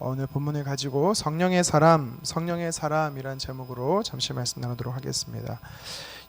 오늘 본문을 가지고 성령의 사람, 성령의 사람이란 제목으로 잠시 말씀 나누도록 하겠습니다.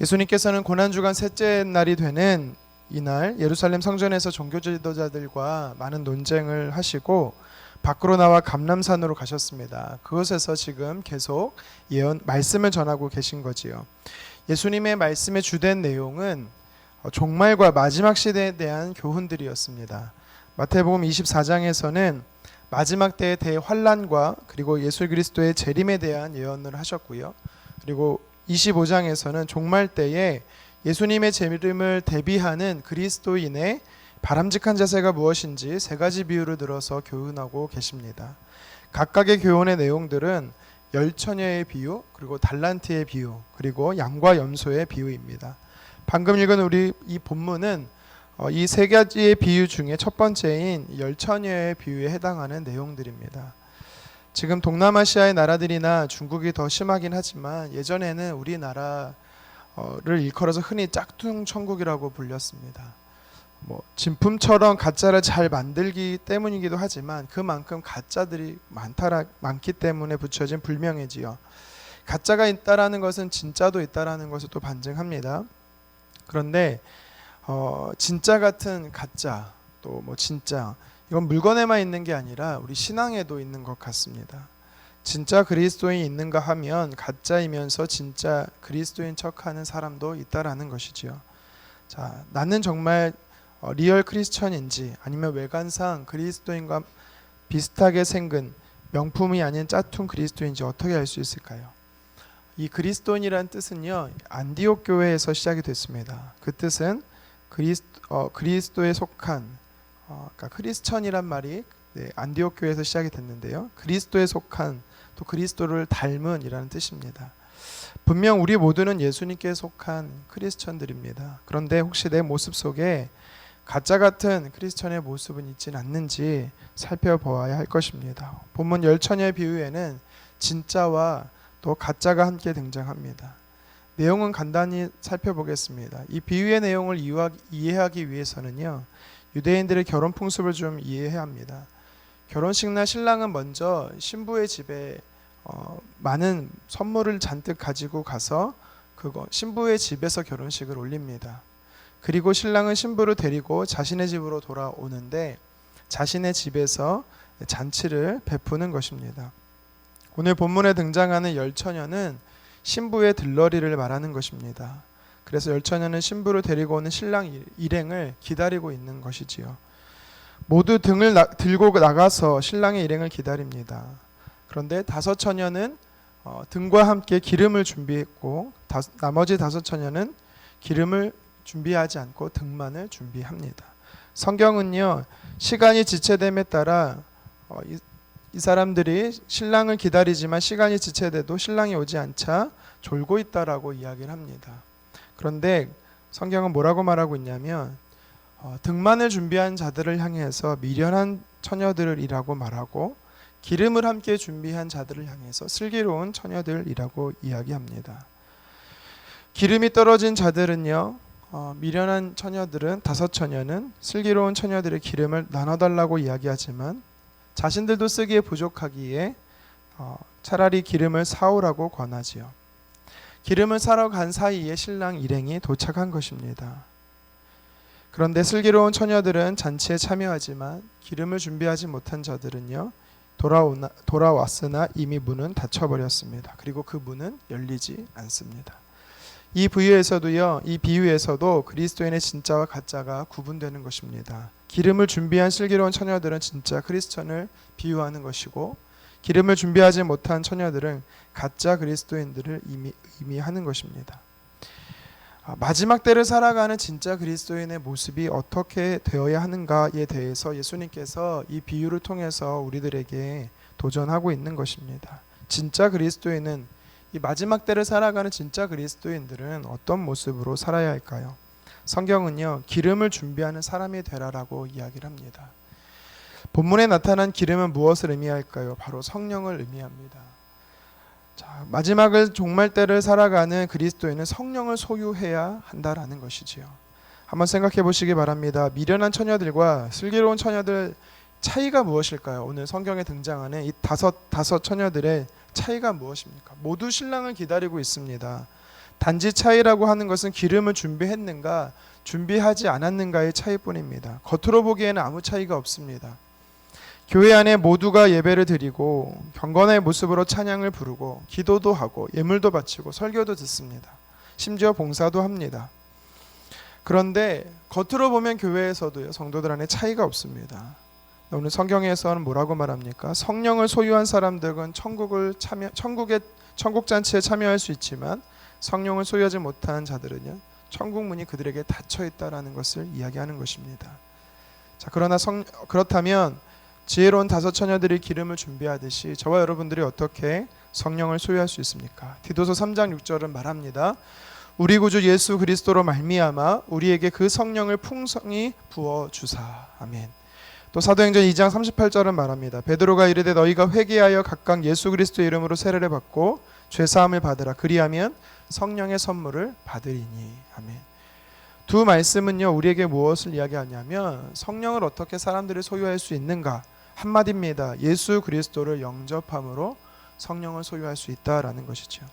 예수님께서는 고난 주간 셋째 날이 되는 이날 예루살렘 성전에서 종교 지도자들과 많은 논쟁을 하시고 밖으로 나와 감람산으로 가셨습니다. 그곳에서 지금 계속 예언 말씀을 전하고 계신 거지요. 예수님의 말씀의 주된 내용은 어, 종말과 마지막 시대에 대한 교훈들이었습니다. 마태복음 24장에서는 마지막 때의 대환란과 그리고 예수 그리스도의 재림에 대한 예언을 하셨고요. 그리고 25장에서는 종말 때에 예수님의 재림을 대비하는 그리스도인의 바람직한 자세가 무엇인지 세 가지 비유를 들어서 교훈하고 계십니다. 각각의 교훈의 내용들은 열처녀의 비유, 그리고 달란트의 비유, 그리고 양과 염소의 비유입니다. 방금 읽은 우리 이 본문은 어, 이세 가지의 비유 중에 첫 번째인 열처녀의 비유에 해당하는 내용들입니다. 지금 동남아시아의 나라들이나 중국이 더 심하긴 하지만 예전에는 우리나라를 일컬어서 흔히 짝퉁 천국이라고 불렸습니다. 뭐 진품처럼 가짜를 잘 만들기 때문이기도 하지만 그만큼 가짜들이 많다라 많기 때문에 붙여진 불명예지요. 가짜가 있다라는 것은 진짜도 있다라는 것을 또 반증합니다. 그런데 어, 진짜 같은 가짜 또 뭐 진짜 이건 물건에만 있는 게 아니라 우리 신앙에도 있는 것 같습니다. 진짜 그리스도인이 있는가 하면 가짜이면서 진짜 그리스도인 척하는 사람도 있다라는 것이지요. 자, 나는 정말 어, 리얼 크리스천인지 아니면 외관상 그리스도인과 비슷하게 생긴 명품이 아닌 짜퉁 그리스도인지 어떻게 알 수 있을까요? 이 그리스도인이란 뜻은요 안디옥 교회에서 시작이 됐습니다. 그 뜻은 그리스, 어, 그리스도 에 속한 어, 그러니까 크리스천이란 말이 네, 안디옥 교회에서 시작이 됐는데요. 그리스도에 속한 또 그리스도를 닮은이라는 뜻입니다. 분명 우리 모두는 예수님께 속한 크리스천들입니다. 그런데 혹시 내 모습 속에 가짜 같은 크리스천의 모습은 있지는 않는지 살펴보아야 할 것입니다. 본문 열처녀의 비유에는 진짜와 또 가짜가 함께 등장합니다. 내용은 간단히 살펴보겠습니다. 이 비유의 내용을 이해하기 위해서는요. 유대인들의 결혼 풍습을 좀 이해해야 합니다. 결혼식 날 신랑은 먼저 신부의 집에 어, 많은 선물을 잔뜩 가지고 가서 그거 신부의 집에서 결혼식을 올립니다. 그리고 신랑은 신부를 데리고 자신의 집으로 돌아오는데 자신의 집에서 잔치를 베푸는 것입니다. 오늘 본문에 등장하는 열처녀는 신부의 들러리를 말하는 것입니다. 그래서 열처녀는 신부를 데리고 오는 신랑 일행을 기다리고 있는 것이지요. 모두 등을 나, 들고 나가서 신랑의 일행을 기다립니다. 그런데 다섯 처녀는 어, 등과 함께 기름을 준비했고 다, 나머지 다섯 처녀는 기름을 준비하지 않고 등만을 준비합니다. 성경은요 시간이 지체됨에 따라 어, 이, 이 사람들이 신랑을 기다리지만 시간이 지체돼도 신랑이 오지 않자 졸고 있다라고 이야기를 합니다. 그런데 성경은 뭐라고 말하고 있냐면 어, 등만을 준비한 자들을 향해서 미련한 처녀들이라고 말하고 기름을 함께 준비한 자들을 향해서 슬기로운 처녀들이라고 이야기합니다. 기름이 떨어진 자들은요 어, 미련한 처녀들은 다섯 처녀는 슬기로운 처녀들의 기름을 나눠달라고 이야기하지만 자신들도 쓰기에 부족하기에 어, 차라리 기름을 사오라고 권하지요. 기름을 사러 간 사이에 신랑 일행이 도착한 것입니다. 그런데 슬기로운 처녀들은 잔치에 참여하지만 기름을 준비하지 못한 자들은요 돌아오나, 돌아왔으나 이미 문은 닫혀버렸습니다. 그리고 그 문은 열리지 않습니다. 이 부유에서도요, 이 비유에서도 그리스도인의 진짜와 가짜가 구분되는 것입니다. 기름을 준비한 슬기로운 처녀들은 진짜 크리스천을 비유하는 것이고 기름을 준비하지 못한 처녀들은 가짜 그리스도인들을 의미, 의미하는 것입니다. 아, 마지막 때를 살아가는 진짜 그리스도인의 모습이 어떻게 되어야 하는가에 대해서 예수님께서 이 비유를 통해서 우리들에게 도전하고 있는 것입니다. 진짜 그리스도인은 이 마지막 때를 살아가는 진짜 그리스도인들은 어떤 모습으로 살아야 할까요? 성경은요 기름을 준비하는 사람이 되라라고 이야기를 합니다. 본문에 나타난 기름은 무엇을 의미할까요? 바로 성령을 의미합니다. 자, 마지막을 종말 때를 살아가는 그리스도인은 성령을 소유해야 한다라는 것이지요. 한번 생각해 보시기 바랍니다. 미련한 처녀들과 슬기로운 처녀들 차이가 무엇일까요? 오늘 성경에 등장하는 이 다섯 다섯 처녀들의 차이가 무엇입니까? 모두 신랑을 기다리고 있습니다. 단지 차이라고 하는 것은 기름을 준비했는가, 준비하지 않았는가의 차이뿐입니다. 겉으로 보기에는 아무 차이가 없습니다. 교회 안에 모두가 예배를 드리고 경건의 모습으로 찬양을 부르고 기도도 하고 예물도 바치고 설교도 듣습니다. 심지어 봉사도 합니다. 그런데 겉으로 보면 교회에서도요 성도들 안에 차이가 없습니다. 오늘 성경에서는 뭐라고 말합니까? 성령을 소유한 사람들은 천국을 참여 천국의 천국 잔치에 참여할 수 있지만 성령을 소유하지 못한 자들은요 천국 문이 그들에게 닫혀 있다라는 것을 이야기하는 것입니다. 자 그러나 성 그렇다면 지혜로운 다섯 처녀들이 기름을 준비하듯이 저와 여러분들이 어떻게 성령을 소유할 수 있습니까? 디도서 3장 6절은 말합니다. 우리 구주 예수 그리스도로 말미암아 우리에게 그 성령을 풍성히 부어 주사. 아멘. 또 사도행전 2장 38절은 말합니다. 베드로가 이르되 너희가 회개하여 각각 예수 그리스도의 이름으로 세례를 받고 죄 사함을 받으라. 그리하면 성령의 선물을 받으리니. 아멘. 두 말씀은요 우리에게 무엇을 이야기하냐면 성령을 어떻게 사람들이 소유할 수 있는가 한마디입니다. 예수 그리스도를 영접함으로 성령을 소유할 수 있다라는 것이죠.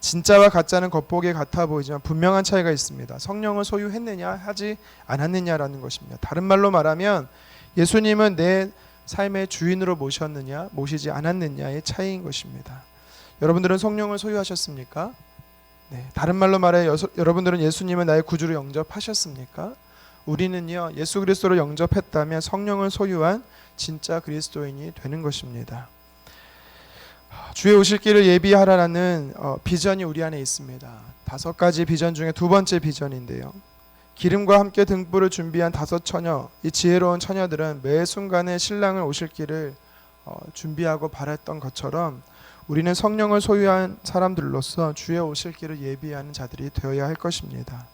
진짜와 가짜는 겉보기에 같아 보이지만 분명한 차이가 있습니다. 성령을 소유했느냐 하지 않았느냐라는 것입니다. 다른 말로 말하면 예수님은 내 삶의 주인으로 모셨느냐 모시지 않았느냐의 차이인 것입니다. 여러분들은 성령을 소유하셨습니까? 네. 다른 말로 말해 여, 여러분들은 예수님을 나의 구주로 영접하셨습니까? 우리는요 예수 그리스도를 영접했다면 성령을 소유한 진짜 그리스도인이 되는 것입니다. 주의 오실 길을 예비하라라는 어, 비전이 우리 안에 있습니다. 다섯 가지 비전 중에 두 번째 비전인데요. 기름과 함께 등불을 준비한 다섯 처녀, 이 지혜로운 처녀들은 매 순간에 신랑을 오실 길을 어, 준비하고 바랬던 것처럼 우리는 성령을 소유한 사람들로서 주의 오실 길을 예비하는 자들이 되어야 할 것입니다.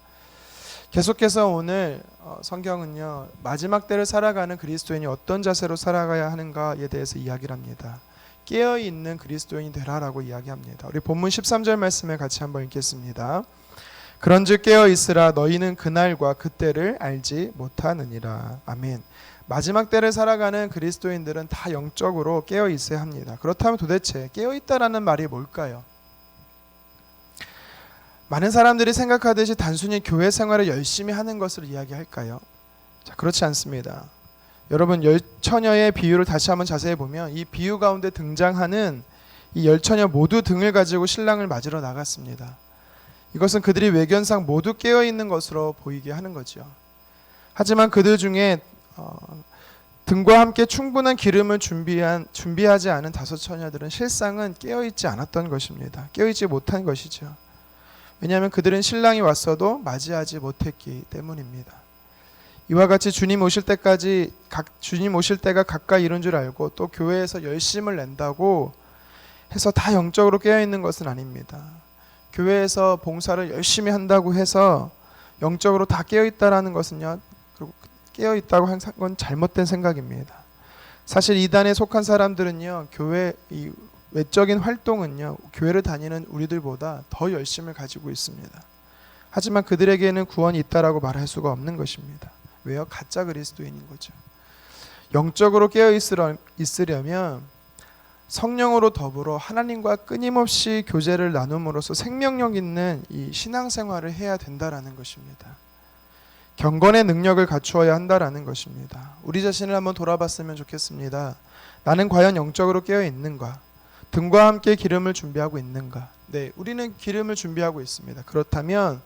계속해서 오늘 어, 성경은요 마지막 때를 살아가는 그리스도인이 어떤 자세로 살아가야 하는가에 대해서 이야기를 합니다. 깨어 있는 그리스도인이 되라라고 이야기합니다. 우리 본문 13절 말씀을 같이 한번 읽겠습니다. 그런즉 깨어 있으라 너희는 그날과 그때를 알지 못하느니라. 아멘. 마지막 때를 살아가는 그리스도인들은 다 영적으로 깨어 있어야 합니다. 그렇다면 도대체 깨어 있다라는 말이 뭘까요? 많은 사람들이 생각하듯이 단순히 교회 생활을 열심히 하는 것을 이야기할까요? 자, 그렇지 않습니다. 여러분 열 처녀의 비유를 다시 한번 자세히 보면 이 비유 가운데 등장하는 이 열 처녀 모두 등을 가지고 신랑을 맞으러 나갔습니다. 이것은 그들이 외견상 모두 깨어 있는 것으로 보이게 하는 거죠. 하지만 그들 중에 어, 등과 함께 충분한 기름을 준비한 준비하지 않은 다섯 처녀들은 실상은 깨어 있지 않았던 것입니다. 깨어 있지 못한 것이죠. 왜냐하면 그들은 신랑이 왔어도 맞이하지 못했기 때문입니다. 이와 같이 주님 오실 때까지 각, 주님 오실 때가 가까이 이른 줄 알고 또 교회에서 열심을 낸다고 해서 다 영적으로 깨어 있는 것은 아닙니다. 교회에서 봉사를 열심히 한다고 해서 영적으로 다 깨어 있다라는 것은요. 그리고 깨어 있다고 하는 건 잘못된 생각입니다. 사실 이단에 속한 사람들은요. 교회 이 외적인 활동은요. 교회를 다니는 우리들보다 더 열심을 가지고 있습니다. 하지만 그들에게는 구원이 있다라고 말할 수가 없는 것입니다. 왜요? 가짜 그리스도인인 거죠. 영적으로 깨어 있으려면 성령으로 더불어 하나님과 끊임없이 교제를 나눔으로써 생명력 있는 이 신앙생활을 해야 된다라는 것입니다. 경건의 능력을 갖추어야 한다라는 것입니다. 우리 자신을 한번 돌아봤으면 좋겠습니다. 나는 과연 영적으로 깨어 있는가? 등과 함께 기름을 준비하고 있는가? 네, 우리는 기름을 준비하고 있습니다. 그렇다면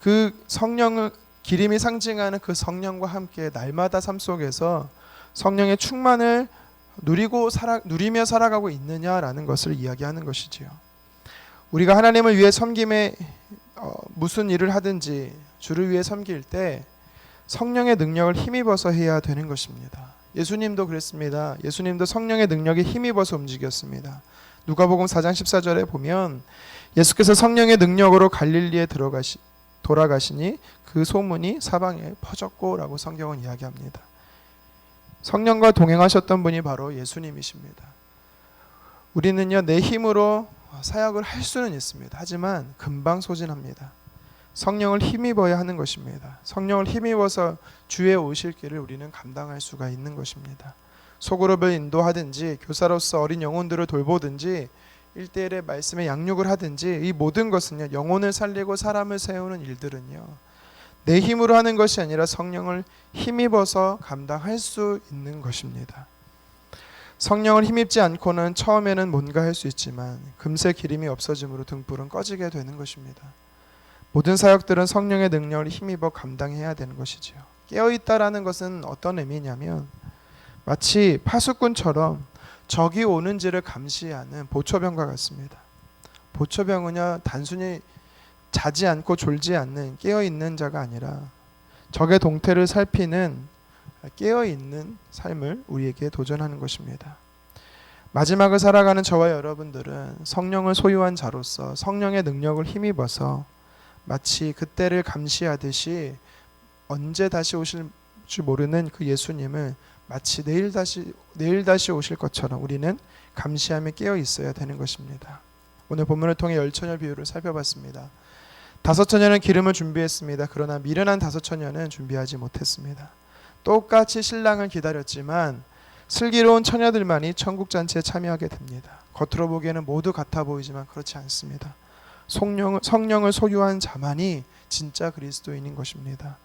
그 성령을 기름이 상징하는 그 성령과 함께 날마다 삶 속에서 성령의 충만을 누리고 살아 누리며 살아가고 있느냐라는 것을 이야기하는 것이지요. 우리가 하나님을 위해 섬김에 어, 무슨 일을 하든지 주를 위해 섬길 때 성령의 능력을 힘입어서 해야 되는 것입니다. 예수님도 그랬습니다. 예수님도 성령의 능력에 힘입어서 움직였습니다. 누가복음 4장 14절에 보면 예수께서 성령의 능력으로 갈릴리에 들어가시 돌아가시니 그 소문이 사방에 퍼졌고라고 성경은 이야기합니다. 성령과 동행하셨던 분이 바로 예수님이십니다. 우리는요 내 힘으로 사역을 할 수는 있습니다. 하지만 금방 소진합니다. 성령을 힘입어야 하는 것입니다. 성령을 힘입어서 주의 오실 길을 우리는 감당할 수가 있는 것입니다. 소그룹을 인도하든지 교사로서 어린 영혼들을 돌보든지 일대일의 말씀에 양육을 하든지 이 모든 것은요 영혼을 살리고 사람을 세우는 일들은요 내 힘으로 하는 것이 아니라 성령을 힘입어서 감당할 수 있는 것입니다. 성령을 힘입지 않고는 처음에는 뭔가 할 수 있지만 금세 기름이 없어짐으로 등불은 꺼지게 되는 것입니다. 모든 사역들은 성령의 능력을 힘입어 감당해야 되는 것이지요. 깨어 있다라는 것은 어떤 의미냐면 마치 파수꾼처럼 적이 오는지를 감시하는 보초병과 같습니다. 보초병은요 단순히 자지 않고 졸지 않는 깨어 있는 자가 아니라 적의 동태를 살피는 깨어 있는 삶을 우리에게 도전하는 것입니다. 마지막을 살아가는 저와 여러분들은 성령을 소유한 자로서 성령의 능력을 힘입어서 마치 그때를 감시하듯이 언제 다시 오실 줄 모르는 그 예수님을 마치 내일 다시 내일 다시 오실 것처럼 우리는 감시하며 깨어 있어야 되는 것입니다. 오늘 본문을 통해 열처녀 비유를 살펴봤습니다. 다섯 처녀는 기름을 준비했습니다. 그러나 미련한 다섯 처녀는 준비하지 못했습니다. 똑같이 신랑을 기다렸지만 슬기로운 처녀들만이 천국 잔치에 참여하게 됩니다. 겉으로 보기에는 모두 같아 보이지만 그렇지 않습니다. 성령을, 성령을 소유한 자만이 진짜 그리스도인인 것입니다.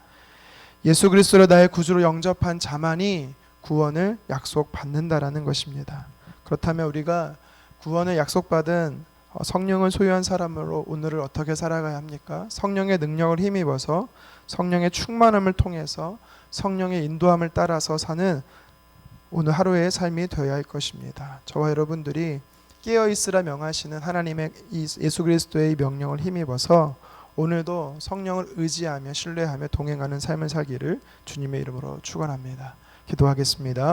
예수 그리스도를 나의 구주로 영접한 자만이 구원을 약속받는다라는 것입니다. 그렇다면 우리가 구원을 약속받은 어, 성령을 소유한 사람으로 오늘을 어떻게 살아가야 합니까? 성령의 능력을 힘입어서 성령의 충만함을 통해서 성령의 인도함을 따라서 사는 오늘 하루의 삶이 되어야 할 것입니다. 저와 여러분들이 깨어 있으라 명하시는 하나님의 이 예수 그리스도의 명령을 힘입어서 오늘도 성령을 의지하며 신뢰하며 동행하는 삶을 살기를 주님의 이름으로 축원합니다. 기도하겠습니다.